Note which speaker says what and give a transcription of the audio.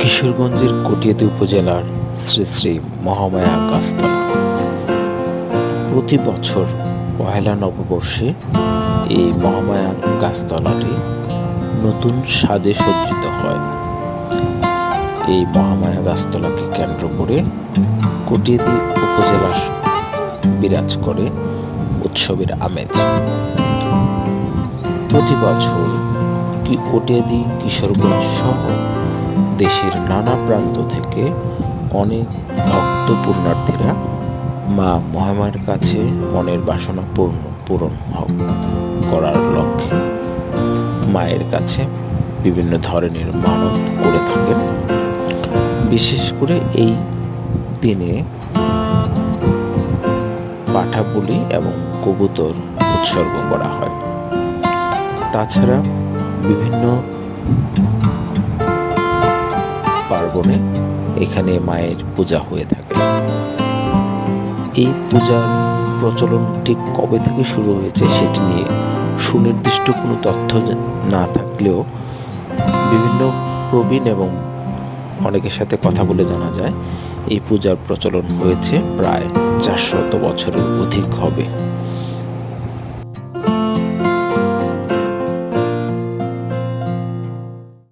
Speaker 1: কিশোরগঞ্জের কটিয়াদি উপজেলার শ্রী শ্রী মহামায়া গাছতলা। প্রতি বছর পহেলা নববর্ষে এই মহামায়া গাছতলাটি নতুন সাজে সজ্জিত হয়। এই মহামায়া গাছতলাকে কেন্দ্র করে কটিয়াদি উপজেলার বিরাজ করে উৎসবের আমেজ। প্রতি বছর কি কটিয়াদি কিশোরগঞ্জ সহ দেশের নানা প্রান্ত থেকে অনেক ভক্ত পুণ্যার্থীরা মা মহামায়ের কাছে মনের বাসনা পূর্ণ, পূরণ হোক করার লক্ষ্যে মায়ের কাছে বিভিন্ন ধরনের মানত করে থাকেন। বিশেষ করে এই দিনে পাঠা বলি এবং কবুতর উৎসর্গ করা হয়। তাছাড়া বিভিন্ন পার্বণে এখানে মায়ের পূজা হয়ে থাকে। এই পূজার প্রচলন ঠিক কবে থেকে শুরু হয়েছে সেটি নিয়ে সুনির্দিষ্ট কোনো তথ্য না থাকলেও বিভিন্ন প্রবীণ এবং অনেকের সাথে কথা বলে জানা যায়, এই পূজার প্রচলন হয়েছে প্রায় চারশত বছরের অধিক হবে।